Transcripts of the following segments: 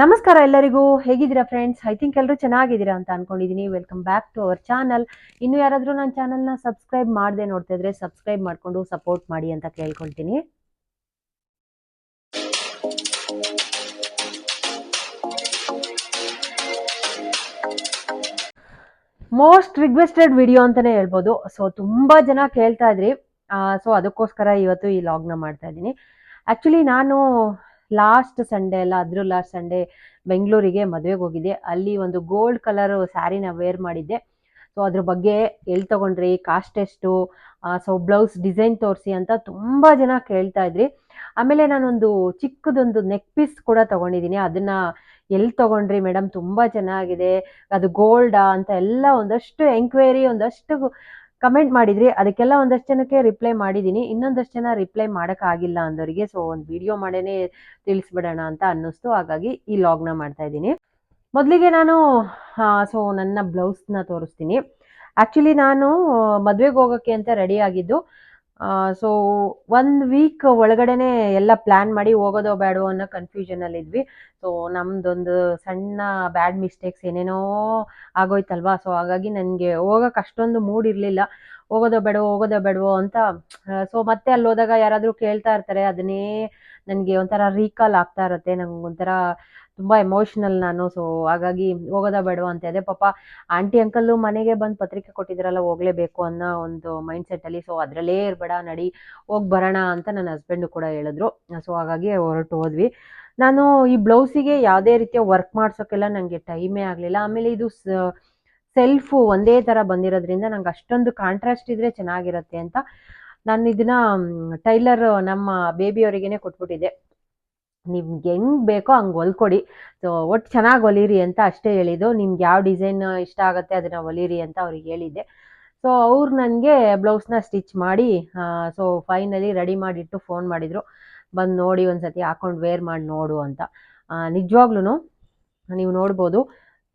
ನಮಸ್ಕಾರ ಎಲ್ಲರಿಗೂ. ಹೇಗಿದ್ದೀರಾ ಫ್ರೆಂಡ್ಸ್ ಐ ಥಿಂಕ್ ಎಲ್ಲರೂ ಚೆನ್ನಾಗಿದ್ದೀರಾ ಅಂತ ಅನ್ಕೊಂಡಿದ್ದೀನಿ welcome back to our channel ಇನ್ನು ಯಾರಾದರೂ ನನ್ನ ಚಾನಲ್ನ ಸಬ್ಸ್ಕ್ರೈಬ್ ಮಾಡದೆ ನೋಡ್ತಾ ಇದ್ರೆ ಸಬ್ಸ್ಕ್ರೈಬ್ ಮಾಡಿಕೊಂಡು ಸಪೋರ್ಟ್ ಮಾಡಿ ಅಂತ ಕೇಳ್ಕೊಳ್ತೀನಿ. ಮೋಸ್ಟ್ ರಿಕ್ವೆಸ್ಟೆಡ್ ವಿಡಿಯೋ ಅಂತಾನೆ ಹೇಳ್ಬೋದು. ಸೊ ತುಂಬಾ ಜನ ಕೇಳ್ತಾ ಇದ್ರಿ. ಸೊ ಅದಕ್ಕೋಸ್ಕರ ಇವತ್ತು ಈ ಲಾಗ್ನ ಮಾಡ್ತಾ ಇದ್ದೀನಿ. ಆಕ್ಚುಲಿ ನಾನು ಲಾಸ್ಟ್ ಸಂಡೇ ಅಲ್ಲ ಅದ್ರೂ ಲಾಸ್ಟ್ ಸಂಡೇ ಬೆಂಗಳೂರಿಗೆ ಮದುವೆಗೆ ಹೋಗಿದ್ದೆ. ಅಲ್ಲಿ ಒಂದು ಗೋಲ್ಡ್ ಕಲರ್ ಸ್ಯಾರಿನ ವೇರ್ ಮಾಡಿದ್ದೆ. ಸೊ ಅದ್ರ ಬಗ್ಗೆ ಎಲ್ಲಿ ತಗೊಂಡ್ರಿ ಕಾಸ್ಟ್ ಎಷ್ಟು? ಸೊ ಬ್ಲೌಸ್ ಡಿಸೈನ್ ತೋರಿಸಿ ಅಂತ ತುಂಬ ಜನ ಕೇಳ್ತಾ ಇದ್ರಿ. ಆಮೇಲೆ ನಾನೊಂದು ಚಿಕ್ಕದೊಂದು ನೆಕ್ ಪೀಸ್ ಕೂಡ ತಗೊಂಡಿದ್ದೀನಿ ಅದನ್ನ ಎಲ್ಲಿ ತಗೊಂಡ್ರಿ ಮೇಡಮ್ ತುಂಬ ಚೆನ್ನಾಗಿದೆ. ಅದು ಗೋಲ್ಡಾ ಅಂತ ಎಲ್ಲ ಒಂದಷ್ಟು ಎಂಕ್ವೈರಿ ಒಂದಷ್ಟು ಕಮೆಂಟ್ ಮಾಡಿದ್ರಿ. ಅದಕ್ಕೆಲ್ಲ ಒಂದಷ್ಟು ಜನಕ್ಕೆ ರಿಪ್ಲೈ ಮಾಡಿದ್ದೀನಿ ಇನ್ನೊಂದಷ್ಟು ಜನ ರಿಪ್ಲೈ ಮಾಡೋಕ್ಕಾಗಿಲ್ಲ ಅಂದವರಿಗೆ ಸೊ ಒಂದು ವಿಡಿಯೋ ಮಾಡೇನೆ ತಿಳಿಸ್ಬಿಡೋಣ ಅಂತ ಅನ್ನಿಸ್ತು. ಹಾಗಾಗಿ ಈ ಲಾಗ್ನ ಮಾಡ್ತಾ ಇದ್ದೀನಿ. ಮೊದಲಿಗೆ ನಾನು ಸೊ ನನ್ನ ಬ್ಲೌಸ್ನ ತೋರಿಸ್ತೀನಿ. ಆ್ಯಕ್ಚುಲಿ ನಾನು ಮದುವೆಗೆ ಹೋಗೋಕ್ಕೆ ಅಂತ ರೆಡಿ ಆಗಿದ್ದು ಸೊ ಒಂದ್ ವೀಕ್ ಒಳಗಡೆನೆ ಎಲ್ಲ ಪ್ಲ್ಯಾನ್ ಮಾಡಿ ಹೋಗೋದೋ ಬೇಡವೋ ಅನ್ನೋ ಕನ್ಫ್ಯೂಷನಲ್ಲಿ ಇದ್ವಿ. ಸೊ ನಮ್ದೊಂದು ಸಣ್ಣ ಬ್ಯಾಡ್ ಮಿಸ್ಟೇಕ್ಸ್ ಏನೇನೋ ಆಗೋಯ್ತಲ್ವಾ? ಸೊ ಹಾಗಾಗಿ ನನಗೆ ಹೋಗಕ್ಕೆ ಅಷ್ಟೊಂದು ಮೂಡ್ ಇರಲಿಲ್ಲ. ಹೋಗೋದೋ ಬೇಡವೋ ಹೋಗೋದೋ ಬೇಡವೋ ಅಂತ ಸೊ ಮತ್ತೆ ಅಲ್ಲಿ ಹೋದಾಗ ಯಾರಾದರೂ ಕೇಳ್ತಾ ಇರ್ತಾರೆ. ಅದನ್ನೇ ನನಗೆ ಒಂಥರ ರೀಕಾಲ್ ಆಗ್ತಾ ಇರುತ್ತೆ. ನಂಗೆ ಒಂಥರ ತುಂಬ ಎಮೋಷ್ನಲ್ ನಾನು. ಸೊ ಹಾಗಾಗಿ ಹೋಗೋದ ಬೇಡವ ಅಂತ ಅದೇ ಪಾಪ ಆಂಟಿ ಅಂಕಲ್ಲು ಮನೆಗೆ ಬಂದು ಪತ್ರಿಕೆ ಕೊಟ್ಟಿದ್ರಲ್ಲ, ಹೋಗಲೇಬೇಕು ಅನ್ನೋ ಒಂದು ಮೈಂಡ್ ಸೆಟ್ಟಲ್ಲಿ ಸೊ ಅದರಲ್ಲೇ ಇರಬೇಡ, ನಡಿ, ಹೋಗಿ ಬರೋಣ ಅಂತ ನನ್ನ ಹಸ್ಬೆಂಡು ಕೂಡ ಹೇಳಿದ್ರು. ಸೊ ಹಾಗಾಗಿ ಹೊರಟು ಹೋದ್ವಿ. ನಾನು ಈ ಬ್ಲೌಸಿಗೆ ಯಾವುದೇ ರೀತಿಯ ವರ್ಕ್ ಮಾಡ್ಸೋಕ್ಕೆಲ್ಲ ನನಗೆ ಟೈಮೇ ಆಗಲಿಲ್ಲ. ಆಮೇಲೆ ಇದು ಸೆಲ್ಫು ಒಂದೇ ಥರ ಬಂದಿರೋದ್ರಿಂದ ನಂಗೆ ಅಷ್ಟೊಂದು ಕಾಂಟ್ರಾಸ್ಟ್ ಇದ್ರೆ ಚೆನ್ನಾಗಿರುತ್ತೆ ಅಂತ ನಾನು ಇದನ್ನ ಟೈಲರ್ ನಮ್ಮ ಬೇಬಿಯವರಿಗೇನೆ ಕೊಟ್ಬಿಟ್ಟಿದ್ದೆ. ನಿಮ್ಗೆ ಹೆಂಗ್ ಬೇಕೋ ಹಂಗೆ ಹೊಲ್ಕೊಡಿ. ಸೊ ಒಟ್ಟು ಚೆನ್ನಾಗಿ ಹೊಲೀರಿ ಅಂತ ಅಷ್ಟೇ ಹೇಳಿದ್ದು. ನಿಮ್ಗೆ ಯಾವ ಡಿಸೈನ್ ಇಷ್ಟ ಆಗುತ್ತೆ ಅದನ್ನ ಹೊಲೀರಿ ಅಂತ ಅವ್ರಿಗೆ ಹೇಳಿದ್ದೆ. ಸೊ ಅವ್ರು ನನಗೆ ಬ್ಲೌಸ್ನ ಸ್ಟಿಚ್ ಮಾಡಿ ಸೊ ಫೈನಲಿ ರೆಡಿ ಮಾಡಿಟ್ಟು ಫೋನ್ ಮಾಡಿದರು. ಬಂದು ನೋಡಿ ಒಂದ್ಸತಿ ಹಾಕೊಂಡು ವೇರ್ ಮಾಡಿ ನೋಡು ಅಂತ. ನಿಜವಾಗ್ಲೂ ನೀವು ನೋಡ್ಬೋದು.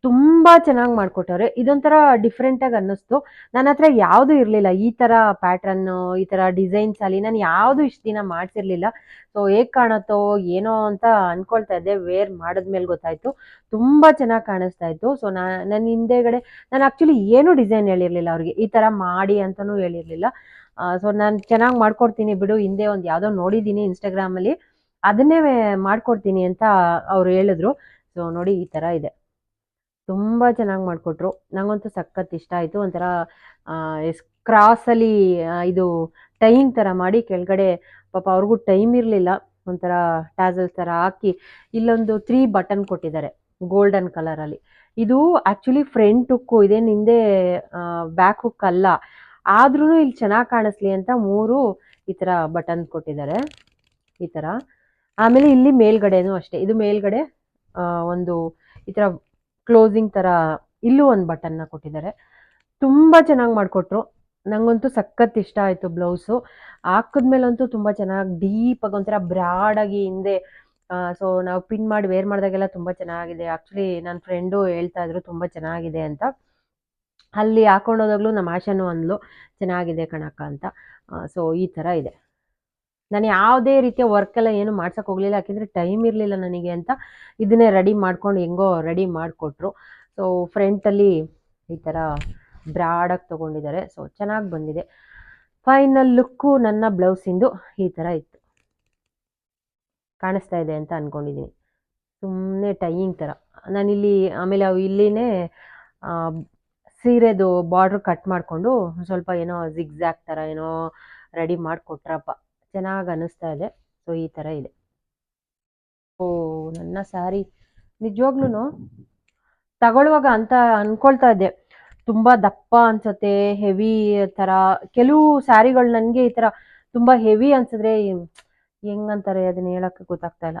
ತುಂಬ ಚೆನ್ನಾಗಿ ಮಾಡ್ಕೊಟ್ಟವ್ರೆ. ಇದೊಂಥರ ಡಿಫ್ರೆಂಟಾಗಿ ಅನ್ನಿಸ್ತು. ನನ್ನ ಹತ್ರ ಯಾವುದೂ ಇರಲಿಲ್ಲ. ಈ ಥರ ಪ್ಯಾಟ್ರನ್ನು ಈ ಥರ ಡಿಸೈನ್ಸ್ ಅಲ್ಲಿ ನಾನು ಯಾವುದು ಇಷ್ಟು ದಿನ ಮಾಡ್ಸಿರ್ಲಿಲ್ಲ. ಸೊ ಹೇಗೆ ಕಾಣುತ್ತೋ, ಏನೋ ಅಂತ ಅಂದ್ಕೊಳ್ತಾ ಇದ್ದೆ. ವೇರ್ ಮಾಡಿದ್ಮೇಲೆ ಗೊತ್ತಾಯಿತು. ತುಂಬ ಚೆನ್ನಾಗಿ ಕಾಣಿಸ್ತಾ ಇತ್ತು. ಸೊ ನಾ ನನ್ನ ಹಿಂದೆಗಡೆ, ನಾನು ಆ್ಯಕ್ಚುಲಿ ಏನೂ ಡಿಸೈನ್ ಹೇಳಿರಲಿಲ್ಲ ಅವ್ರಿಗೆ. ಈ ಥರ ಮಾಡಿ ಅಂತಲೂ ಹೇಳಿರಲಿಲ್ಲ. ಸೊ ನಾನು ಚೆನ್ನಾಗಿ ಮಾಡ್ಕೊಡ್ತೀನಿ ಬಿಡು. ಹಿಂದೆ ಒಂದು ಯಾವುದೋ ನೋಡಿದ್ದೀನಿ ಇನ್ಸ್ಟಾಗ್ರಾಮಲ್ಲಿ ಅದನ್ನೇ ಮಾಡ್ಕೊಡ್ತೀನಿ ಅಂತ ಅವ್ರು ಹೇಳಿದ್ರು. ಸೊ ನೋಡಿ ಈ ಥರ ಇದೆ. ತುಂಬ ಚೆನ್ನಾಗಿ ಮಾಡಿಕೊಟ್ರು. ನನಗಂತೂ ಸಖತ್ ಇಷ್ಟ ಆಯಿತು. ಒಂಥರ ಎಸ್, ಕ್ರಾಸಲ್ಲಿ ಇದು ಟೈಯಿಂಗ್ ಥರ ಮಾಡಿ ಕೆಳಗಡೆ ಪಾಪ ಅವ್ರಿಗೂ ಟೈಮ್ ಇರಲಿಲ್ಲ. ಒಂಥರ ಟ್ಯಾಸಲ್ಸ್ ಥರ ಹಾಕಿ ಇಲ್ಲೊಂದು ತ್ರೀ ಬಟನ್ ಕೊಟ್ಟಿದ್ದಾರೆ ಗೋಲ್ಡನ್ ಕಲರಲ್ಲಿ. ಇದು ಆ್ಯಕ್ಚುಲಿ ಫ್ರಂಟ್ ಹುಕ್ಕು ಇದೇನು ಹಿಂದೆ ಬ್ಯಾಕ್ ಹುಕ್ ಅಲ್ಲ. ಆದ್ರೂ ಇಲ್ಲಿ ಚೆನ್ನಾಗಿ ಕಾಣಿಸ್ಲಿ ಅಂತ ಮೂರು ಈ ಥರ ಬಟನ್ ಕೊಟ್ಟಿದ್ದಾರೆ. ಈ ಥರ. ಆಮೇಲೆ ಇಲ್ಲಿ ಮೇಲ್ಗಡೆನೂ ಅಷ್ಟೇ. ಇದು ಮೇಲ್ಗಡೆ ಒಂದು ಈ ಥರ ಕ್ಲೋಸಿಂಗ್ ಥರ ಇಲ್ಲೂ ಒಂದು ಬಟನ್ನ ಕೊಟ್ಟಿದ್ದಾರೆ. ತುಂಬ ಚೆನ್ನಾಗಿ ಮಾಡಿಕೊಟ್ರು. ನನಗಂತೂ ಸಖತ್ ಇಷ್ಟ ಆಯಿತು ಬ್ಲೌಸು ಹಾಕಿದ್ಮೇಲಂತೂ ತುಂಬ ಚೆನ್ನಾಗಿ ಡೀಪಾಗಿ ಒಂಥರ ಬ್ರಾಡಾಗಿ ಹಿಂದೆ ಸೊ ನಾವು ಪಿನ್ ಮಾಡಿ ವೇರ್ ಮಾಡಿದಾಗೆಲ್ಲ ತುಂಬ ಚೆನ್ನಾಗಿದೆ. ಆ್ಯಕ್ಚುಲಿ ನನ್ನ ಫ್ರೆಂಡು ಹೇಳ್ತಾ ಇದ್ರು ತುಂಬ ಚೆನ್ನಾಗಿದೆ ಅಂತ. ಅಲ್ಲಿ ಹಾಕೊಂಡೋದಾಗ್ಲೂ ನಮ್ಮ ಆಶಾನು ಅಂದ್ಲು, ಚೆನ್ನಾಗಿದೆ ಕಣಕ್ಕ ಅಂತ. ಸೊ ಈ ಥರ ಇದೆ. ನಾನು ಯಾವುದೇ ರೀತಿಯ ವರ್ಕೆಲ್ಲ ಏನು ಮಾಡ್ಸೋಕೆ ಹೋಗಲಿಲ್ಲ, ಯಾಕೆಂದರೆ ಟೈಮ್ ಇರಲಿಲ್ಲ ನನಗೆ ಅಂತ ಇದನ್ನೇ ರೆಡಿ ಮಾಡ್ಕೊಂಡು ಹೆಂಗೋ ರೆಡಿ ಮಾಡಿಕೊಟ್ರು. ಸೊ ಫ್ರಂಟಲ್ಲಿ ಈ ಥರ ಬ್ರಾಡಾಗಿ ತೊಗೊಂಡಿದ್ದಾರೆ. ಸೊ ಚೆನ್ನಾಗಿ ಬಂದಿದೆ. ಫೈನಲ್ ಲುಕ್ಕು ನನ್ನ ಬ್ಲೌಸಿಂದು ಈ ಥರ ಇತ್ತು. ಕಾಣಿಸ್ತಾ ಇದೆ ಅಂತ ಅಂದ್ಕೊಂಡಿದ್ದೀನಿ ಸುಮ್ಮನೆ ಟೈಯಿಂಗ್ ಥರ ನಾನಿಲ್ಲಿ, ಆಮೇಲೆ ಅವು ಇಲ್ಲಿನೇ ಸೀರೆದು ಬಾರ್ಡ್ರ್ ಕಟ್ ಮಾಡಿಕೊಂಡು ಸ್ವಲ್ಪ ಏನೋ ಜಿಗ್ಜ್ಯಾಕ್ ಥರ ಏನೋ ರೆಡಿ ಮಾಡಿಕೊಟ್ರಪ್ಪ. ಚೆನ್ನಾಗಿ ಅನ್ನಿಸ್ತಾ ಇದೆ. ಸೊ ಈ ಥರ ಇದೆ. ಓ ನನ್ನ ಸ್ಯಾರಿ ನಿಜವಾಗ್ಲೂ ತಗೊಳ್ಳುವಾಗ ಅಂತ ಅನ್ಕೊಳ್ತಾ ಇದ್ದೆ. ತುಂಬ ದಪ್ಪ ಅನ್ಸುತ್ತೆ ಹೆವಿ ಥರ ಕೆಲವು ಸ್ಯಾರಿಗಳು ನನಗೆ ಈ ಥರ ತುಂಬ ಹೆವಿ ಅನ್ಸಿದ್ರೆ ಹೆಂಗಂತಾರೆ ಅದನ್ನ ಹೇಳಕ್ಕೆ ಗೊತ್ತಾಗ್ತಾ ಇಲ್ಲ.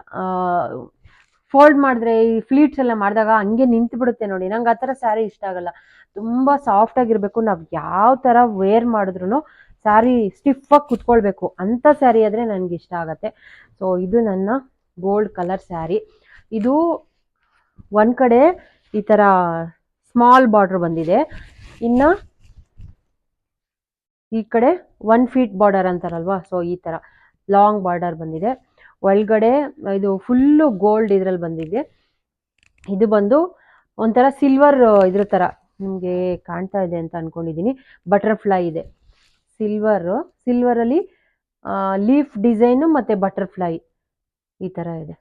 ಫೋಲ್ಡ್ ಮಾಡಿದ್ರೆ ಈ ಫ್ಲೀಟ್ಸ್ ಎಲ್ಲ ಮಾಡಿದಾಗ ಹಂಗೆ ನಿಂತು ಬಿಡುತ್ತೆ ನೋಡಿ. ನಂಗೆ ಆ ಥರ ಸ್ಯಾರಿ ಇಷ್ಟ ಆಗಲ್ಲ. ತುಂಬ ಸಾಫ್ಟ್ ಆಗಿರಬೇಕು. ನಾವು ಯಾವ ಥರ ವೇರ್ ಮಾಡಿದ್ರು ಸ್ಯಾರಿ ಆಗಿ ಕುತ್ಕೊಳ್ಬೇಕು. ಅಂಥ ಸ್ಯಾರಿ ಆದರೆ ನನಗೆ ಇಷ್ಟ ಆಗುತ್ತೆ. ಸೊ ಇದು ನನ್ನ ಗೋಲ್ಡ್ ಕಲರ್ ಸ್ಯಾರಿ ಇದು ಒಂದು ಕಡೆ ಈ ಥರ ಸ್ಮಾಲ್ ಬಾರ್ಡ್ರ್ ಬಂದಿದೆ. ಇನ್ನು ಈ ಕಡೆ ಒನ್ ಫೀಟ್ ಬಾರ್ಡರ್ ಅಂತಾರಲ್ವಾ? ಸೊ ಈ ಥರ ಲಾಂಗ್ ಬಾರ್ಡರ್ ಬಂದಿದೆ. ಒಳಗಡೆ ಇದು ಫುಲ್ಲು ಗೋಲ್ಡ್ ಇದ್ರಲ್ಲಿ ಬಂದಿದೆ. ಇದು ಬಂದು ಒಂಥರ ಸಿಲ್ವರ್ ಇದ್ರ ಥರ ನಿಮಗೆ ಕಾಣ್ತಾ ಇದೆ ಅಂತ ಅನ್ಕೊಂಡಿದೀನಿ. ಬಟರ್ಫ್ಲೈ ಇದೆ. ಸಿಲ್ವರು ಸಿಲ್ವರಲ್ಲಿ ಲೀಫ್ ಡಿಸೈನು ಮತ್ತು ಬಟರ್ಫ್ಲೈ ಈ ಥರ ಇದೆ.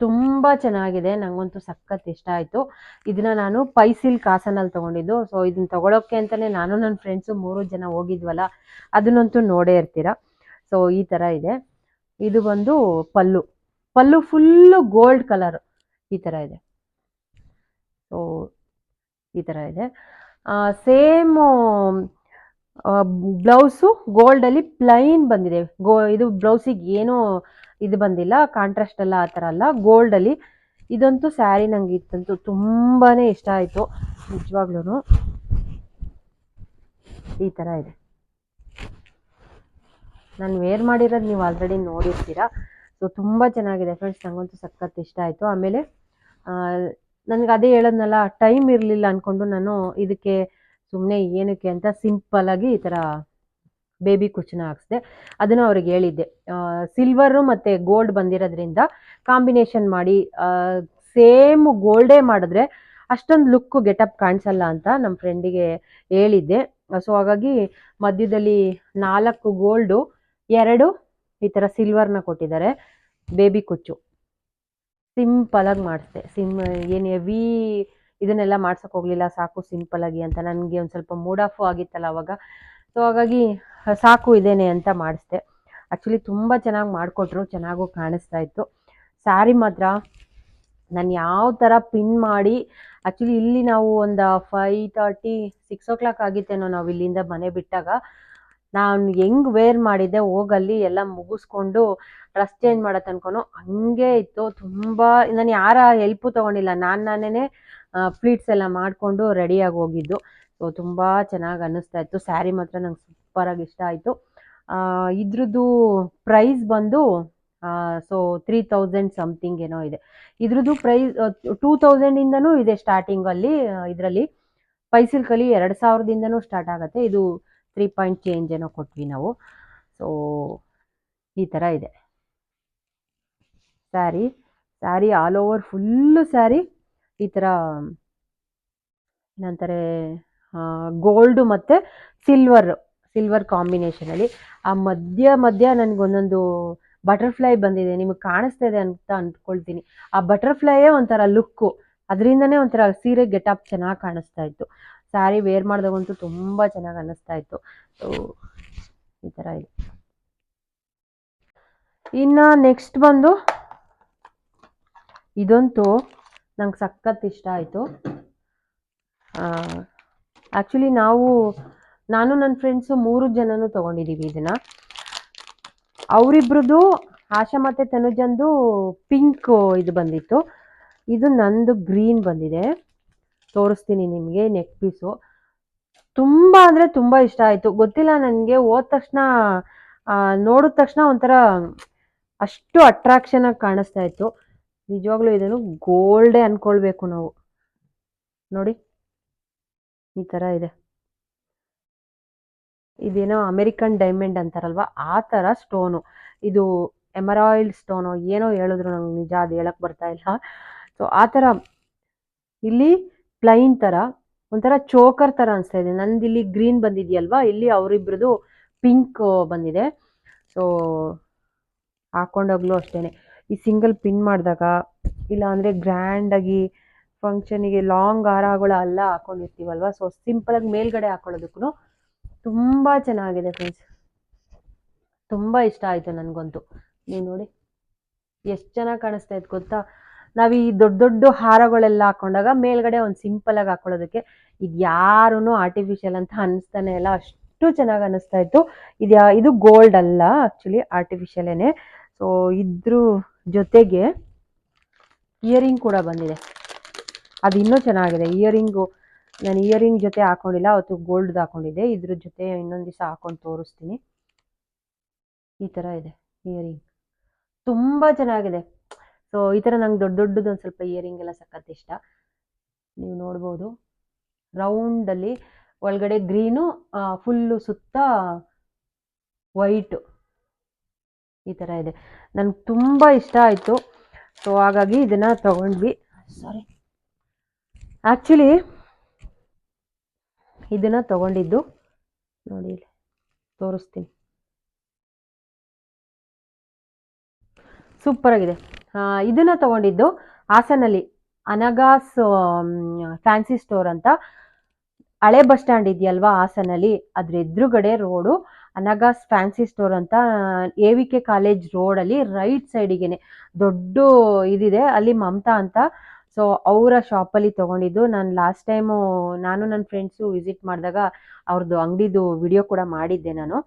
ತುಂಬ ಚೆನ್ನಾಗಿದೆ ನನಗಂತೂ ಸಖತ್ ಇಷ್ಟ ಆಯಿತು. ಇದನ್ನ ನಾನು ಪೈಸಿಲ್ ಕಾಸನಲ್ಲಿ ತೊಗೊಂಡಿದ್ದು. ಸೊ ಇದನ್ನ ತೊಗೊಳೋಕ್ಕೆ ಅಂತಲೇ ನಾನು ನನ್ನ ಫ್ರೆಂಡ್ಸು ಮೂರು ಜನ ಹೋಗಿದ್ವಲ್ಲ, ಅದನ್ನಂತೂ ನೋಡೇ ಇರ್ತೀರ? ಸೊ ಈ ಥರ ಇದೆ. ಇದು ಬಂದು pallu. Pallu full gold colour ಈ ಥರ ಇದೆ. ಸೊ ಈ ಥರ ಇದೆ. ಸೇಮು ಬ್ಲೌಸು ಗೋಲ್ಡಲ್ಲಿ ಪ್ಲೈನ್ ಬಂದಿದೆ. ಗೋ, ಇದು ಬ್ಲೌಸಿಗೆ ಏನೂ ಇದು ಬಂದಿಲ್ಲ ಕಾಂಟ್ರಾಸ್ಟ್ ಎಲ್ಲ ಆ ಥರ ಅಲ್ಲ. ಗೋಲ್ಡಲ್ಲಿ ಇದಂತೂ ಸ್ಯಾರಿ ನಂಗೆ ಇತ್ತಂತೂ ತುಂಬಾ ಇಷ್ಟ ಆಯಿತು ನಿಜವಾಗ್ಲೂ ಈ ಥರ ಇದೆ. ನಾನು ವೇರ್ ಮಾಡಿರೋದು ನೀವು ಆಲ್ರೆಡಿ ನೋಡಿರ್ತೀರಾ. ಸೊ ತುಂಬ ಚೆನ್ನಾಗಿದೆ ಫ್ರೆಂಡ್ಸ್ ನನಗಂತೂ ಸಖತ್ ಇಷ್ಟ ಆಯಿತು. ಆಮೇಲೆ ನನಗೆ ಅದೇ ಹೇಳೋದ್ನಲ್ಲ ಟೈಮ್ ಇರಲಿಲ್ಲ ಅಂದ್ಕೊಂಡು ನಾನು ಇದಕ್ಕೆ ಸುಮ್ಮನೆ ಏನಕ್ಕೆ ಅಂತ ಸಿಂಪಲ್ಲಾಗಿ ಈ ಥರ ಬೇಬಿ ಕುಚ್ಚನ್ನ ಹಾಕ್ಸಿದೆ. ಅದನ್ನು ಅವ್ರಿಗೆ ಹೇಳಿದ್ದೆ. ಸಿಲ್ವರು ಮತ್ತು ಗೋಲ್ಡ್ ಬಂದಿರೋದ್ರಿಂದ ಕಾಂಬಿನೇಷನ್ ಮಾಡಿ ಸೇಮ್ ಗೋಲ್ಡೇ ಮಾಡಿದ್ರೆ ಅಷ್ಟೊಂದು ಲುಕ್ಕು ಗೆಟಪ್ ಕಾಣಿಸಲ್ಲ ಅಂತ ನಮ್ಮ ಫ್ರೆಂಡಿಗೆ ಹೇಳಿದ್ದೆ. ಸೊ ಹಾಗಾಗಿ ಮಧ್ಯದಲ್ಲಿ ನಾಲ್ಕು ಗೋಲ್ಡು ಎರಡು ಈ ಥರ ಸಿಲ್ವರ್ನ ಕೊಟ್ಟಿದ್ದಾರೆ ಬೇಬಿ ಕುಚ್ಚು. ಸಿಂಪಲಾಗಿ ಮಾಡಿಸ್ದೆ. ಸಿಮ್ ಏನು ಹೆವಿ ಇದನ್ನೆಲ್ಲ ಮಾಡ್ಸೋಕೆ ಹೋಗಲಿಲ್ಲ, ಸಾಕು ಸಿಂಪಲ್ ಆಗಿ ಅಂತ. ನನಗೆ ಒಂದು ಸ್ವಲ್ಪ ಮೂಡ್ ಆಫ್ ಆಗಿತ್ತಲ್ಲ ಅವಾಗ. ಸೊ ಹಾಗಾಗಿ, ಸಾಕು ಇದೇನೆ ಅಂತ ಮಾಡಿಸ್ದೆ. ಆ್ಯಕ್ಚುಲಿ ತುಂಬ ಚೆನ್ನಾಗಿ ಮಾಡಿಕೊಟ್ರು, ಚೆನ್ನಾಗೂ ಕಾಣಿಸ್ತಾ ಇತ್ತು. ಸ್ಯಾರಿ ಮಾತ್ರ ನಾನು ಯಾವ ಥರ ಪಿನ್ ಮಾಡಿ ಆ್ಯಕ್ಚುಲಿ ಇಲ್ಲಿ ನಾವು ಒಂದು five thirty six o'clock ಆಗಿತ್ತೇನೋ ನಾವು ಇಲ್ಲಿಂದ ಮನೆ ಬಿಟ್ಟಾಗ. ನಾನು ಹೆಂಗೆ ವೇರ್ ಮಾಡಿದ್ದೆ, ಹೋಗಲ್ಲಿ ಎಲ್ಲ ಮುಗಿಸ್ಕೊಂಡು ಡ್ರೆಸ್ ಚೇಂಜ್ ಮಾಡೋ ತನಕನೂ ಹಂಗೆ ಇತ್ತು. ತುಂಬ, ನಾನು ಯಾರ ಹೆಲ್ಪು ತೊಗೊಂಡಿಲ್ಲ. ನಾನು ನಾನೇ ಫ್ಲೀಟ್ಸ್ ಎಲ್ಲ ಮಾಡಿಕೊಂಡು ರೆಡಿಯಾಗಿ ಹೋಗಿದ್ದು. ಸೊ ತುಂಬ ಚೆನ್ನಾಗಿ ಅನ್ನಿಸ್ತಾ ಇತ್ತು. ಸ್ಯಾರಿ ಮಾತ್ರ ನಂಗೆ ಸೂಪರಾಗಿ ಇಷ್ಟ ಆಯಿತು. ಇದ್ರದ್ದು ಪ್ರೈಸ್ ಬಂದು ಸೊ ತ್ರೀ ತೌಸಂಡ್ ಸಮಥಿಂಗ್ ಏನೋ ಇದೆ. ಇದ್ರದ್ದು ಪ್ರೈಸ್ ಟೂ ತೌಸಂಡಿಂದನೂ ಇದೆ ಸ್ಟಾರ್ಟಿಂಗಲ್ಲಿ ಇದರಲ್ಲಿ ಪೈಸಿಲ್ಕಲ್ಲಿ ಎರಡು ಸಾವಿರದಿಂದನೂ ಸ್ಟಾರ್ಟ್ ಆಗುತ್ತೆ. ಇದು ತ್ರೀ ಪಾಯಿಂಟ್ ಚೇಂಜ್ ಏನೋ ಕೊಟ್ವಿ ನಾವು. ಸೊ ಈ ಥರ ಇದೆ. Sari sari all over full sari ಈ ಥರ ಏನಂತಾರೆ ಗೋಲ್ಡು ಮತ್ತು ಸಿಲ್ವರ್ ಸಿಲ್ವರ್ ಕಾಂಬಿನೇಷನಲ್ಲಿ ಆ ಮಧ್ಯ ಮಧ್ಯ ನನಗೊಂದೊಂದು ಬಟರ್ಫ್ಲೈ ಬಂದಿದೆ. ನಿಮಗೆ ಕಾಣಿಸ್ತಾ ಇದೆ ಅಂತ ಅಂದ್ಕೊಳ್ತೀನಿ. ಆ ಬಟರ್ಫ್ಲೈಯೇ ಒಂಥರ ಲುಕ್ಕು ಅದರಿಂದನೇ ಒಂಥರ ಸೀರೆ ಗೆಟಪ್ ಚೆನ್ನಾಗಿ ಕಾಣಿಸ್ತಾ ಇತ್ತು. ಸ್ಯಾರಿ ವೇರ್ ಮಾಡಿದಾಗಂತೂ ತುಂಬ ಚೆನ್ನಾಗಿ ಅನ್ನಿಸ್ತಾ ಇತ್ತು. ಈ ಥರ ಇದೆ. ಇನ್ನು ನೆಕ್ಸ್ಟ್ ಬಂದು ಇದಂತೂ ನಂಗೆ ಸಖತ್ ಇಷ್ಟ ಆಯಿತು. ಆ್ಯಕ್ಚುಲಿ ನಾವು, ನಾನು ನನ್ನ ಫ್ರೆಂಡ್ಸು ಮೂರು ಜನನೂ ತೊಗೊಂಡಿದ್ದೀವಿ ಇದನ್ನು. ಅವರಿಬ್ರದ್ದು ಆಶಾ ಮತ್ತು ತನುಜಂದು ಪಿಂಕ್ ಇದು ಬಂದಿತ್ತು. ಇದು ನಂದು ಗ್ರೀನ್ ಬಂದಿದೆ. ತೋರಿಸ್ತೀನಿ ನಿಮಗೆ ನೆಕ್ ಪೀಸು ತುಂಬ ಅಂದರೆ ತುಂಬ ಇಷ್ಟ ಆಯಿತು. ಗೊತ್ತಿಲ್ಲ ನನಗೆ, ಹೋದ ತಕ್ಷಣ ನೋಡಿದ ತಕ್ಷಣ ಒಂಥರ ಅಷ್ಟು ಅಟ್ರಾಕ್ಷನ್ ಆಗಿ ಕಾಣಿಸ್ತಾ ಇತ್ತು. ನಿಜವಾಗ್ಲೂ ಇದನ್ನು ಗೋಲ್ಡೇ ಅಂದ್ಕೊಳ್ಬೇಕು ನಾವು. ನೋಡಿ, ಈ ಥರ ಇದೆ. ಇದೇನೋ ಅಮೆರಿಕನ್ ಡೈಮಂಡ್ ಅಂತಾರಲ್ವ? ಆ ಥರ ಸ್ಟೋನು. ಇದು ಎಮರಾಯಿಲ್ಡ್ ಸ್ಟೋನು ಏನೋ ಹೇಳಿದ್ರು ನಂಗೆ ನಿಜ ಅದು ಹೇಳಕ್ ಬರ್ತಾ ಇಲ್ಲ. ಸೊ ಆ ಥರ ಇಲ್ಲಿ ಪ್ಲೈನ್ ಥರ ಒಂಥರ ಚೋಕರ್ ಥರ ಅನಿಸ್ತಾ ಇದೆ. ನಂದು ಇಲ್ಲಿ ಗ್ರೀನ್ ಬಂದಿದೆಯಲ್ವಾ? ಇಲ್ಲಿ ಅವರಿಬ್ರದ್ದು ಪಿಂಕ್ ಬಂದಿದೆ. ಸೊ ಹಾಕೊಂಡೋಗ್ಲೂ ಅಷ್ಟೇ ಈ ಸಿಂಗಲ್ ಪಿನ್ ಮಾಡಿದಾಗ, ಇಲ್ಲ ಅಂದರೆ ಗ್ರ್ಯಾಂಡಾಗಿ ಫಂಕ್ಷನಿಗೆ ಲಾಂಗ್ ಹಾರಗಳು ಅಲ್ಲ ಹಾಕೊಂಡಿರ್ತೀವಲ್ವ? ಸೊ ಸಿಂಪಲಾಗಿ ಮೇಲ್ಗಡೆ ಹಾಕೊಳ್ಳೋದಕ್ಕೂ ತುಂಬ ಚೆನ್ನಾಗಿದೆ ಫ್ರೆಂಡ್ಸ್ ತುಂಬ ಇಷ್ಟ ಆಯಿತು ನನಗಂತೂ. ನೀವು ನೋಡಿ, ಎಷ್ಟು ಚೆನ್ನಾಗಿ ಕಾಣಿಸ್ತಾ ಇತ್ತು ಗೊತ್ತಾ? ನಾವು ಈ ದೊಡ್ಡ ದೊಡ್ಡ ಹಾರಗಳೆಲ್ಲ ಹಾಕೊಂಡಾಗ ಮೇಲ್ಗಡೆ ಒಂದು ಸಿಂಪಲಾಗಿ ಹಾಕೊಳ್ಳೋದಕ್ಕೆ ಇದು ಯಾರೂ ಆರ್ಟಿಫಿಷಿಯಲ್ ಅಂತ ಅನ್ನಿಸ್ತಾನೆ ಇಲ್ಲ. ಅಷ್ಟು ಚೆನ್ನಾಗಿ ಅನ್ನಿಸ್ತಾ ಇತ್ತು. ಇದು ಇದು ಗೋಲ್ಡ್ ಅಲ್ಲ ಆ್ಯಕ್ಚುಲಿ ಆರ್ಟಿಫಿಷಿಯಲೇನೆ ಸೊ ಇದ್ರ ಜೊತೆಗೆ ಇಯರಿಂಗ್ ಕೂಡ ಬಂದಿದೆ. ಅದು ಇನ್ನೂ ಚೆನ್ನಾಗಿದೆ. ಇಯರಿಂಗು ನಾನು ಇಯರಿಂಗ್ ಜೊತೆ ಹಾಕೊಂಡಿಲ್ಲ, ಅವತ್ತು ಗೋಲ್ಡ್ದು ಹಾಕೊಂಡಿದ್ದೆ. ಇದ್ರ ಜೊತೆ ಇನ್ನೊಂದು ದಿವಸ ಹಾಕೊಂಡು ತೋರಿಸ್ತೀನಿ. ಈ ಥರ ಇದೆ ಇಯರಿಂಗ್ ತುಂಬ ಚೆನ್ನಾಗಿದೆ. ಸೊ ಈ ಥರ ನಂಗೆ ದೊಡ್ಡ ದೊಡ್ಡದು ಒಂದು ಸ್ವಲ್ಪ ಇಯರಿಂಗ್ ಎಲ್ಲ ಸಖತ್ ಇಷ್ಟ. ನೀವು ನೋಡ್ಬೋದು. ರೌಂಡಲ್ಲಿ ಒಳಗಡೆ ಗ್ರೀನು ಫುಲ್ಲು ಸುತ್ತ ವೈಟು ಈ ಥರ ಇದೆ. ನನಗೆ ತುಂಬ ಇಷ್ಟ ಆಯಿತು. ಸೊ ಹಾಗಾಗಿ ಇದನ್ನು ತಗೊಂಡ್ವಿ. ಸಾರಿ ಆ್ಯಕ್ಚುಲಿ ಇದನ್ನು ತಗೊಂಡಿದ್ದು ನೋಡಿ ಇಲ್ಲಿ ತೋರಿಸ್ತೀನಿ. ಸೂಪರ್ ಆಗಿದೆ. ಇದನ್ನ ತಗೊಂಡಿದ್ದು ಹಾಸನಲ್ಲಿ ಅನಗಾಸ್ ಫ್ಯಾನ್ಸಿ ಸ್ಟೋರ್ ಅಂತ. ಹಳೆ ಬಸ್ ಸ್ಟ್ಯಾಂಡ್ ಇದೆಯಲ್ವಾ ಹಾಸನಲ್ಲಿ? ಅದ್ರ ಎದುರುಗಡೆ ರೋಡು. ಅನಗಾಸ್ ಫ್ಯಾನ್ಸಿ ಸ್ಟೋರ್ ಅಂತ ಎ ವಿ ಕೆ ಕಾಲೇಜ್ ರೋಡಲ್ಲಿ ರೈಟ್ ಸೈಡಿಗೆನೆ ದೊಡ್ಡ ಇದಿದೆ, ಅಲ್ಲಿ ಮಮತಾ ಅಂತ. ಸೊ ಅವರ ಶಾಪಲ್ಲಿ ತೊಗೊಂಡಿದ್ದು. ನಾನು ಲಾಸ್ಟ್ ಟೈಮು ನಾನು ನನ್ನ ಫ್ರೆಂಡ್ಸು ವಿಸಿಟ್ ಮಾಡಿದಾಗ ಅವ್ರದ್ದು ಅಂಗಡಿದು ವಿಡಿಯೋ ಕೂಡ ಮಾಡಿದ್ದೆ ನಾನು.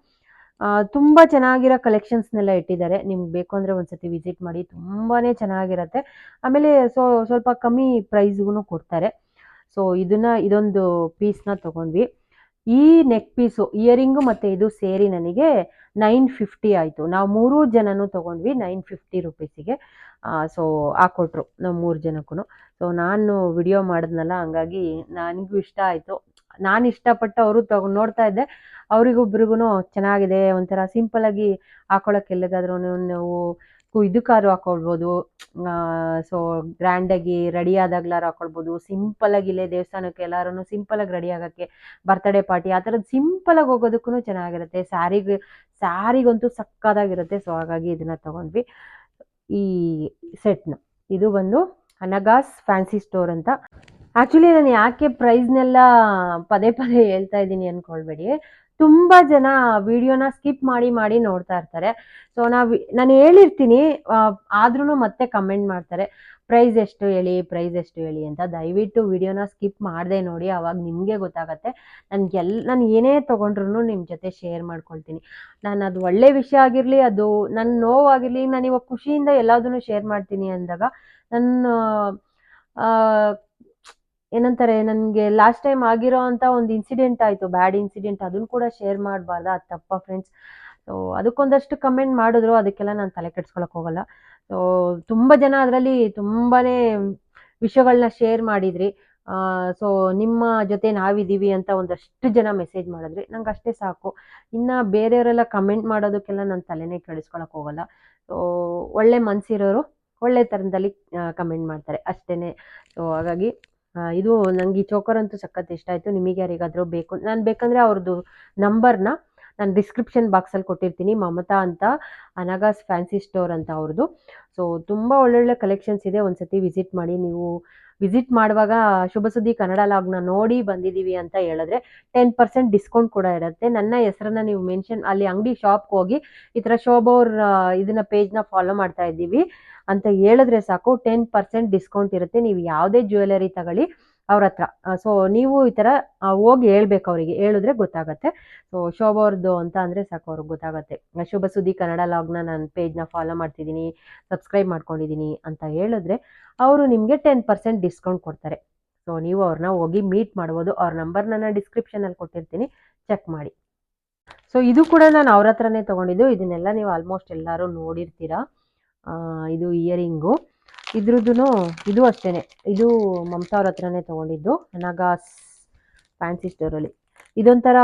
ತುಂಬ ಚೆನ್ನಾಗಿರೋ ಕಲೆಕ್ಷನ್ಸ್ನೆಲ್ಲ ಇಟ್ಟಿದ್ದಾರೆ. ನಿಮ್ಗೆ ಬೇಕು ಅಂದರೆ ಒಂದ್ಸತಿ ವಿಸಿಟ್ ಮಾಡಿ ತುಂಬಾ ಚೆನ್ನಾಗಿರತ್ತೆ. ಆಮೇಲೆ ಸೊ, ಸ್ವಲ್ಪ ಕಮ್ಮಿ ಪ್ರೈಸ್ಗೂ ಕೊಡ್ತಾರೆ. ಸೊ ಇದನ್ನ, ಇದೊಂದು ಪೀಸ್ನ ತೊಗೊಂಡ್ವಿ. ಈ ನೆಕ್ ಪೀಸು ಇಯರಿಂಗು ಮತ್ತು ಇದು ಸೇರಿ ನನಗೆ ನೈನ್ ಫಿಫ್ಟಿ ಆಯಿತು. ನಾವು ಮೂರೂ ಜನನೂ ತೊಗೊಂಡ್ವಿ ನೈನ್ ಫಿಫ್ಟಿ ರುಪೀಸಿಗೆ. ಸೊ ಹಾಕ್ಕೊಟ್ರು ನಾವು ಮೂರು ಜನಕ್ಕೂ ಸೊ ನಾನು ವಿಡಿಯೋ ಮಾಡಿದ್ನಲ್ಲ, ಹಂಗಾಗಿ ನನಗೂ ಇಷ್ಟ ಆಯಿತು. ನಾನು ಇಷ್ಟಪಟ್ಟು ಅವರು ತಗೊಂಡು ನೋಡ್ತಾ ಇದ್ದೆ. ಅವರಿಗೊಬ್ರಿಗೂ ಚೆನ್ನಾಗಿದೆ, ಒಂಥರ ಆಗಿ ಹಾಕೊಳಕ್ಕೆ ಎಲ್ಲಿಗಾದ್ರೂ ನಾವು ಕು- ಇದಕ್ಕಾದ್ರೂ ಹಾಕೊಳ್ಬೋದು. ಸೊ ಗ್ರ್ಯಾಂಡಾಗಿ ರೆಡಿ ಆದಾಗ್ಲಾರು ಹಾಕೊಳ್ಬೋದು. ಸಿಂಪಲಾಗಿ ಇಲ್ಲೇ ದೇವಸ್ಥಾನಕ್ಕೆ ಎಲ್ಲರೂ ಸಿಂಪಲಾಗಿ ರೆಡಿ ಆಗೋಕ್ಕೆ ಬರ್ತ್ಡೇ ಪಾರ್ಟಿ ಆ ಥರದ್ದು ಸಿಂಪಲಾಗಿ ಹೋಗೋದಕ್ಕೂ ಚೆನ್ನಾಗಿರುತ್ತೆ. ಸ್ಯಾರಿಗೆ ಸ್ಯಾರಿಗಂತೂ ಸಕ್ಕದಾಗಿರುತ್ತೆ. ಸೊ ಹಾಗಾಗಿ ಇದನ್ನ ತಗೊಂಡ್ವಿ. ಈ ಸೆಟ್ನ ಇದು ಬಂದು ಅನಗಾಸ್ ಫ್ಯಾನ್ಸಿ ಸ್ಟೋರ್ ಅಂತ. ಆ್ಯಕ್ಚುಲಿ ನಾನು ಯಾಕೆ ಪ್ರೈಸ್ನೆಲ್ಲ ಪದೇ ಪದೇ ಹೇಳ್ತಾ ಇದ್ದೀನಿ ಅಂದ್ಕೊಳ್ಬೇಡಿ ತುಂಬ ಜನ ವಿಡಿಯೋನ ಸ್ಕಿಪ್ ಮಾಡಿ ಮಾಡಿ ನೋಡ್ತಾ ಇರ್ತಾರೆ. ಸೊ ನಾವು ನಾನು ಹೇಳಿರ್ತೀನಿ ಆದ್ರೂ ಮತ್ತೆ ಕಮೆಂಟ್ ಮಾಡ್ತಾರೆ. ಪ್ರೈಸ್ ಎಷ್ಟು ಹೇಳಿ ಪ್ರೈಸ್ ಎಷ್ಟು ಹೇಳಿ ಅಂತ. ದಯವಿಟ್ಟು ವಿಡಿಯೋನ ಸ್ಕಿಪ್ ಮಾಡದೆ ನೋಡಿ, ಅವಾಗ ನಿಮಗೆ ಗೊತ್ತಾಗತ್ತೆ. ನನಗೆಲ್ಲ ನಾನು ಏನೇ ತೊಗೊಂಡ್ರು ನಿಮ್ಮ ಜೊತೆ ಶೇರ್ ಮಾಡ್ಕೊಳ್ತೀನಿ. ನಾನು ಅದು ಒಳ್ಳೆ ವಿಷಯ ಆಗಿರಲಿ, ಅದು ನನ್ನ ನೋವಾಗಿರಲಿ, ನಾನು ಇವಾಗ ಖುಷಿಯಿಂದ ಎಲ್ಲದನ್ನು ಶೇರ್ ಮಾಡ್ತೀನಿ ಅಂದಾಗ ನನ್ನ ಏನಂತಾರೆ, ನನಗೆ ಲಾಸ್ಟ್ ಟೈಮ್ ಆಗಿರೋ ಅಂತ ಒಂದು ಇನ್ಸಿಡೆಂಟ್ ಆಯಿತು ಬ್ಯಾಡ್ ಇನ್ಸಿಡೆಂಟ್ ಅದನ್ನು ಕೂಡ ಶೇರ್ ಮಾಡಬಾರ್ದು? ಅದು ತಪ್ಪ ಫ್ರೆಂಡ್ಸ್ ಸೊ ಅದಕ್ಕೊಂದಷ್ಟು ಕಮೆಂಟ್ ಮಾಡಿದ್ರು, ಅದಕ್ಕೆಲ್ಲ ನಾನು ತಲೆ ಕೆಡ್ಸ್ಕೊಳಕ್ಕೆ ಹೋಗಲ್ಲ. ಸೊ ತುಂಬ ಜನ ಅದರಲ್ಲಿ ತುಂಬಾ ವಿಷಯಗಳನ್ನ ಶೇರ್ ಮಾಡಿದ್ರಿ. ಸೊ ನಿಮ್ಮ ಜೊತೆ ನಾವಿದ್ದೀವಿ ಅಂತ ಒಂದಷ್ಟು ಜನ ಮೆಸೇಜ್ ಮಾಡಿದ್ರಿ. ನಂಗೆ ಅಷ್ಟೇ ಸಾಕು. ಇನ್ನು ಬೇರೆಯವರೆಲ್ಲ ಕಮೆಂಟ್ ಮಾಡೋದಕ್ಕೆಲ್ಲ ನಾನು ತಲೆನೇ ಕೆಡಿಸ್ಕೊಳಕ್ಕೆ ಹೋಗಲ್ಲ. ಸೊ ಒಳ್ಳೆ ಮನಸ್ಸಿರೋರು ಒಳ್ಳೆ ಥರದಲ್ಲಿ ಕಮೆಂಟ್ ಮಾಡ್ತಾರೆ. ಅಷ್ಟೇ ಸೊ ಹಾಗಾಗಿ ಇದು ನನಗೆ ಈ ಚೋಕರ್ ಅಂತೂ ಸಖತ್ ಇಷ್ಟ ಆಯಿತು. ನಿಮಗೆ ಯಾರಿಗಾದರೂ ಬೇಕು, ನಾನು ಬೇಕಂದರೆ ಅವ್ರದ್ದು ನಂಬರ್ನ ನಾನು ಡಿಸ್ಕ್ರಿಪ್ಷನ್ ಬಾಕ್ಸಲ್ಲಿ ಕೊಟ್ಟಿರ್ತೀನಿ. ಮಮತಾ ಅಂತ ಅನಗಾಸ್ ಫ್ಯಾನ್ಸಿ ಸ್ಟೋರ್ ಅಂತ ಅವ್ರದ್ದು. ಸೊ ತುಂಬ ಒಳ್ಳೊಳ್ಳೆ ಕಲೆಕ್ಷನ್ಸ್ ಇದೆ. ಒಂದ್ಸತಿ ವಿಸಿಟ್ ಮಾಡಿ, ನೀವು ವಿಸಿಟ್ ಮಾಡುವಾಗ ಶುಭ ಸುದ್ದಿ ಕನ್ನಡ ಲಾಗ್ನ ನೋಡಿ ಬಂದಿದ್ದೀವಿ ಅಂತ ಹೇಳಿದ್ರೆ ಟೆನ್ ಪರ್ಸೆಂಟ್ ಡಿಸ್ಕೌಂಟ್ ಕೂಡ ಇರುತ್ತೆ. ನನ್ನ ಹೆಸರನ್ನ ನೀವು ಮೆನ್ಷನ್ ಅಲ್ಲಿ ಅಂಗಡಿ ಶಾಪ್ಗೆ ಹೋಗಿ ಈ ಥರ ಶೋಭ ಅವ್ರ ಇದನ್ನ ಪೇಜ್ನ ಫಾಲೋ ಮಾಡ್ತಾ ಇದ್ದೀವಿ. ಅಂತ ಹೇಳಿದ್ರೆ ಸಾಕು ಟೆನ್ ಪರ್ಸೆಂಟ್ ಡಿಸ್ಕೌಂಟ್ ಇರುತ್ತೆ. ನೀವು ಯಾವುದೇ ಜ್ಯುವೆಲರಿ ತಗೊಳ್ಳಿ ಅವ್ರ ಹತ್ರ. ಸೊ ನೀವು ಈ ಥರ ಹೋಗಿ ಹೇಳ್ಬೇಕು ಅವರಿಗೆ. ಹೇಳಿದ್ರೆ ಗೊತ್ತಾಗತ್ತೆ. ಸೊ ಶೋಭವ್ರದ್ದು ಅಂತ ಅಂದರೆ ಸಾಕು ಅವ್ರಿಗೆ ಗೊತ್ತಾಗತ್ತೆ. ಶುಭ ಸುದ್ದಿ ಕನ್ನಡ ಲಾಗ್ನ ನಾನು ಪೇಜ್ನ ಫಾಲೋ ಮಾಡ್ತಿದ್ದೀನಿ ಸಬ್ಸ್ಕ್ರೈಬ್ ಮಾಡ್ಕೊಂಡಿದ್ದೀನಿ ಅಂತ ಹೇಳಿದ್ರೆ ಅವರು ನಿಮಗೆ ಟೆನ್ ಪರ್ಸೆಂಟ್ ಡಿಸ್ಕೌಂಟ್ ಕೊಡ್ತಾರೆ. ಸೊ ನೀವು ಅವ್ರನ್ನ ಹೋಗಿ ಮೀಟ್ ಮಾಡ್ಬೋದು. ಅವ್ರ ನಂಬರ್ ನಾನು ಡಿಸ್ಕ್ರಿಪ್ಷನಲ್ಲಿ ಕೊಟ್ಟಿರ್ತೀನಿ. ಚೆಕ್ ಮಾಡಿ. ಸೊ ಇದು ಕೂಡ ನಾನು ಅವ್ರ ಹತ್ರನೇ ತೊಗೊಂಡಿದ್ದು. ಇದನ್ನೆಲ್ಲ ನೀವು ಆಲ್ಮೋಸ್ಟ್ ಎಲ್ಲರೂ ನೋಡಿರ್ತೀರಾ. ಇದು ಇಯರಿಂಗು. ಇದ್ರದ್ದು ಇದು ಅಷ್ಟೇ ಇದು ಮಮತಾ ಅವ್ರ ಹತ್ರನೇ ತೊಗೊಂಡಿದ್ದು. ನಗಾಸ್ ಫ್ಯಾನ್ಸಿ ಸ್ಟೋರಲ್ಲಿ. ಇದೊಂಥರ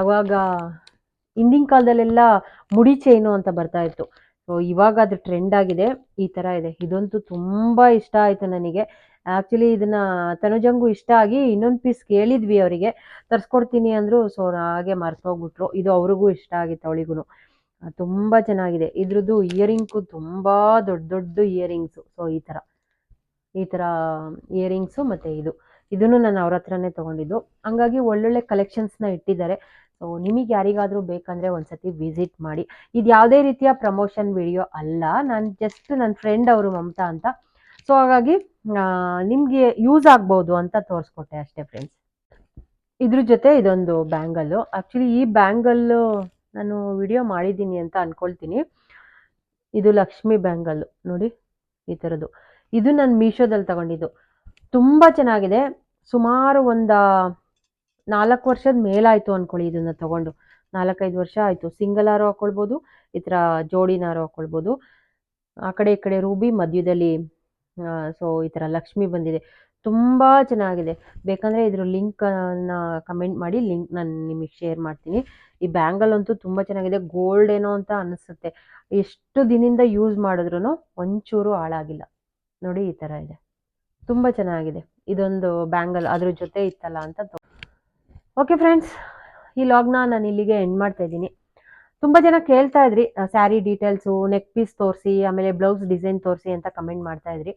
ಆವಾಗ ಹಿಂದಿನ ಕಾಲದಲ್ಲೆಲ್ಲ ಮುಡಿ ಚೈನು ಅಂತ ಬರ್ತಾ ಇತ್ತು. ಸೊ ಇವಾಗ ಅದು ಟ್ರೆಂಡ್ ಆಗಿದೆ. ಈ ಥರ ಇದೆ. ಇದಂತೂ ತುಂಬ ಇಷ್ಟ ಆಯಿತು ನನಗೆ. ಆ್ಯಕ್ಚುಲಿ ಇದನ್ನ ತನುಜಂಗೂ ಇಷ್ಟ ಆಗಿ ಇನ್ನೊಂದು ಪೀಸ್ ಕೇಳಿದ್ವಿ ಅವರಿಗೆ. ತರಿಸ್ಕೊಡ್ತೀನಿ ಅಂದರು ಸೊ ಹಾಗೆ ಮರ್ತೋಗ್ಬಿಟ್ರು. ಇದು ಅವ್ರಿಗೂ ಇಷ್ಟ ಆಗಿತ್ತು ಅವಳಿಗೂ ತುಂಬ ಚೆನ್ನಾಗಿದೆ. ಇದ್ರದ್ದು ಇಯರಿಂಗ್ಸು ತುಂಬ ದೊಡ್ಡ ದೊಡ್ಡ ಇಯರಿಂಗ್ಸು. ಸೊ ಈ ಥರ ಈ ಥರ ಇಯರಿಂಗ್ಸು ಮತ್ತು ಇದು. ಇದನ್ನು ನಾನು ಅವ್ರ ಹತ್ರನೇ ತೊಗೊಂಡಿದ್ದು. ಹಂಗಾಗಿ ಒಳ್ಳೊಳ್ಳೆ ಕಲೆಕ್ಷನ್ಸ್ನ ಇಟ್ಟಿದ್ದಾರೆ. ಸೊ ನಿಮಗೆ ಯಾರಿಗಾದರೂ ಬೇಕಂದರೆ ಒಂದ್ಸತಿ ವಿಸಿಟ್ ಮಾಡಿ. ಇದು ಯಾವುದೇ ರೀತಿಯ ಪ್ರಮೋಷನ್ ವಿಡಿಯೋ ಅಲ್ಲ. ನಾನು ಜಸ್ಟ್ ನನ್ನ ಫ್ರೆಂಡ್ ಅವರು ಮಮತಾ ಅಂತ. ಸೊ ಹಾಗಾಗಿ ನಿಮಗೆ ಯೂಸ್ ಆಗ್ಬೋದು ಅಂತ ತೋರಿಸ್ಕೊಟ್ಟೆ ಅಷ್ಟೇ ಫ್ರೆಂಡ್ಸ್ ಇದ್ರ ಜೊತೆ ಇದೊಂದು ಬ್ಯಾಂಗಲ್ಲು ಆ್ಯಕ್ಚುಲಿ ಈ ಬ್ಯಾಂಗಲ್ಲು ನಾನು ವಿಡಿಯೋ ಮಾಡಿದ್ದೀನಿ ಅಂತ ಅಂದ್ಕೊಳ್ತೀನಿ ಇದು ಲಕ್ಷ್ಮಿ ಬ್ಯಾಂಗಲ್ ನೋಡಿ, ಈ ಥರದ್ದು ಇದು ನಾನು ಮೀಶೋದಲ್ಲಿ ತಗೊಂಡಿದ್ದು. ತುಂಬ ಚೆನ್ನಾಗಿದೆ. ಸುಮಾರು ಒಂದು ನಾಲ್ಕು ವರ್ಷದ ಮೇಲಾಯಿತು ಅಂದ್ಕೊಳ್ಳಿ ಇದನ್ನು ತಗೊಂಡು. ನಾಲ್ಕೈದು ವರ್ಷ ಆಯಿತು. ಸಿಂಗಲ್ ಆರು ಹಾಕ್ಕೊಳ್ಬೋದು ಈ ಥರ ಜೋಡಿನಾರು ಹಾಕ್ಕೊಳ್ಬೋದು ಆ ಕಡೆ ಈ ಕಡೆ ರೂಬಿ ಮಧ್ಯದಲ್ಲಿ ಸೊ ಈ ಥರ ಲಕ್ಷ್ಮಿ ಬಂದಿದೆ. ತುಂಬ ಚೆನ್ನಾಗಿದೆ. ಬೇಕಂದರೆ ಇದ್ರ ಲಿಂಕನ್ನು ಕಮೆಂಟ್ ಮಾಡಿ ಲಿಂಕ್ ನಾನು ನಿಮಗೆ ಶೇರ್ ಮಾಡ್ತೀನಿ. ಈ ಬ್ಯಾಂಗಲ್ ಅಂತೂ ತುಂಬ ಚೆನ್ನಾಗಿದೆ. ಗೋಲ್ಡ್ ಏನೋ ಅಂತ ಅನಿಸುತ್ತೆ. ಎಷ್ಟು ದಿನದಿಂದ ಯೂಸ್ ಮಾಡಿದ್ರೂ ಒಂಚೂರು ಹಾಳಾಗಿಲ್ಲ. ನೋಡಿ ಈ ಥರ ಇದೆ. ತುಂಬ ಚೆನ್ನಾಗಿದೆ. ಇದೊಂದು ಬ್ಯಾಂಗಲ್ ಅದ್ರ ಜೊತೆ ಇತ್ತಲ್ಲ ಅಂತ ಓಕೆ ಫ್ರೆಂಡ್ಸ್ ಈ ಲಾಗ್ನ ನಾನು ಇಲ್ಲಿಗೆ ಎಂಡ್ ಮಾಡ್ತಾ ಇದ್ದೀನಿ. ತುಂಬ ಜನ ಕೇಳ್ತಾ ಇದ್ರಿ ಸ್ಯಾರಿ ಡೀಟೇಲ್ಸು ನೆಕ್ ಪೀಸ್ ತೋರಿಸಿ, ಆಮೇಲೆ ಬ್ಲೌಸ್ ಡಿಸೈನ್ ತೋರಿಸಿ ಅಂತ ಕಮೆಂಟ್ ಮಾಡ್ತಾ ಇದ್ರಿ.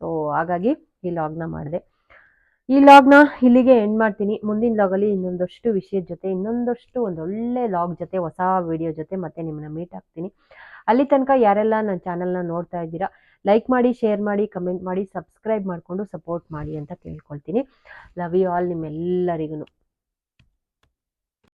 ಸೊ ಹಾಗಾಗಿ ಈ ಲಾಗ್ನ ಮಾಡಿದೆ. ಈ ಲಾಗ್ನ ಇಲ್ಲಿಗೆ ಎಂಡ್ ಮಾಡ್ತೀನಿ. ಮುಂದಿನ ಲಾಗಲ್ಲಿ ಇನ್ನೊಂದಷ್ಟು ವಿಷಯದ ಜೊತೆ, ಇನ್ನೊಂದಷ್ಟು ಒಂದೊಳ್ಳೆ ಲಾಗ್ ಜೊತೆ, ಹೊಸ ವಿಡಿಯೋ ಜೊತೆ ಮತ್ತೆ ನಿಮ್ಮನ್ನ ಮೀಟ್ ಆಗ್ತೀನಿ. ಅಲ್ಲಿ ತನಕ ಯಾರೆಲ್ಲ ನನ್ನ ಚಾನಲ್ನ ನೋಡ್ತಾ ಇದ್ದೀರಾ ಲೈಕ್ ಮಾಡಿ ಶೇರ್ ಮಾಡಿ ಕಮೆಂಟ್ ಮಾಡಿ ಸಬ್ಸ್ಕ್ರೈಬ್ ಮಾಡಿಕೊಂಡು ಸಪೋರ್ಟ್ ಮಾಡಿ ಅಂತ ಕೇಳ್ಕೊಳ್ತೀನಿ. ಲವ್ ಯು ಆಲ್ ನಿಮ್ಮೆಲ್ಲರಿಗೂ